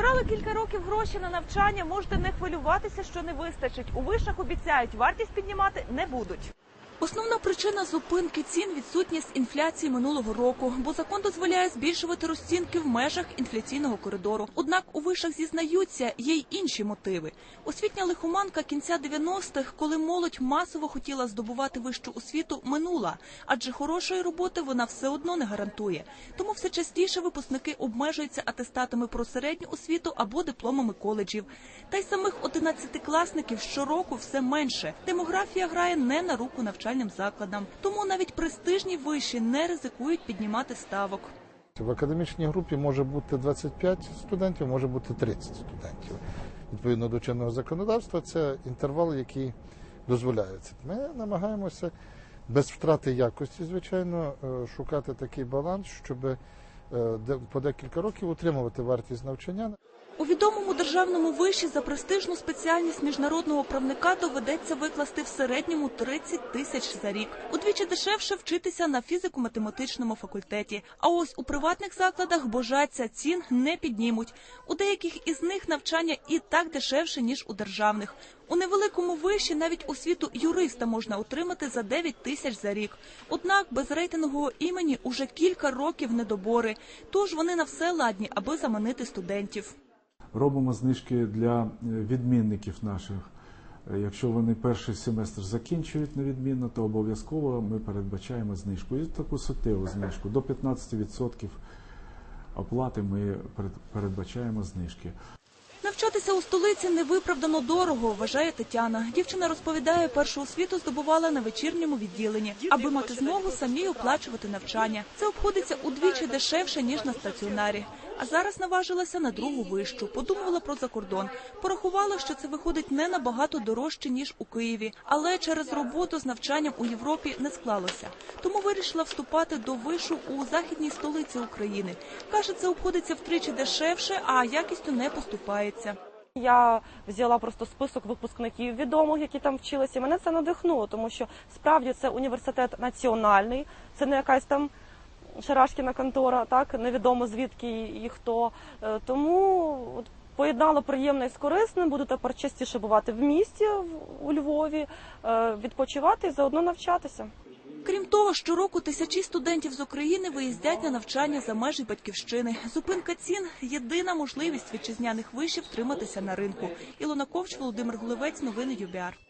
Збирали кілька років гроші на навчання. Можете не хвилюватися, що не вистачить. У вишах обіцяють, вартість піднімати не будуть. Основна причина зупинки цін відсутність інфляції минулого року, бо закон дозволяє збільшувати розцінки в межах інфляційного коридору. Однак у вишах зізнаються, є й інші мотиви. Освітня лихоманка кінця 90-х, коли молодь масово хотіла здобувати вищу освіту, минула, адже хорошої роботи вона все одно не гарантує. Тому все частіше випускники обмежуються атестатами про середню освіту або дипломами коледжів. Та й самих одинадцятикласників щороку все менше. Демографія грає не на руку навчальним закладам. Тому навіть престижні виші не ризикують піднімати ставок. В академічній групі може бути 25 студентів, може бути 30 студентів. Відповідно до чинного законодавства, це інтервал, який дозволяється. Ми намагаємося без втрати якості, звичайно, е, шукати такий баланс, щоб е, по декілька років утримувати вартість навчання. У відомому державному виші за престижну спеціальність міжнародного правника доведеться викласти в середньому 30 тисяч за рік. Удвічі дешевше вчитися на фізико-математичному факультеті. А ось у приватних закладах божаться цін не піднімуть. У деяких із них навчання і так дешевше ніж у державних. У невеликому виші навіть освіту юриста можна отримати за 9 тисяч за рік. Однак без рейтингового імені уже кілька років недобори. Тож вони на все ладні, аби заманити студентів. Робимо знижки для е, відмінників наших. Е, Якщо вони перший семестр закінчують невідмінно, то обов'язково ми передбачаємо знижку. І таку суттєву знижку. До 15% оплати ми перед- передбачаємо знижки. Навчатися у столиці невиправдано дорого, вважає Тетяна. Дівчина розповідає, першу освіту здобувала на вечірньому відділенні, аби мати змогу самі оплачувати навчання. Це обходиться удвічі дешевше ніж на стаціонарі. А зараз наважилася на другу вищу, подумувала про закордон. Порахувала, що це виходить не набагато дорожче ніж у Києві, але через роботу з навчанням у Європі не склалося. Тому вирішила вступати до вишу у західній столиці України. каже, це обходиться втричі дешевше, а якістю не поступається. Я взяла просто список випускників відомих, які там вчилися. Мене це надихнуло, тому що справді це університет національний, це не якась там шарашкіна контора, так невідомо звідки і хто. Е, Тому от поєднала приємне з корисним. Буду тепер частіше бувати в місті у Львові, е, відпочивати і заодно навчатися. Крім того, щороку тисячі студентів з України виїздять на навчання за межі батьківщини. Зупинка цін єдина можливість вітчизняних вишів триматися на ринку. Ілона Ковч, Володимир Гулевець, новини ЮБІАР.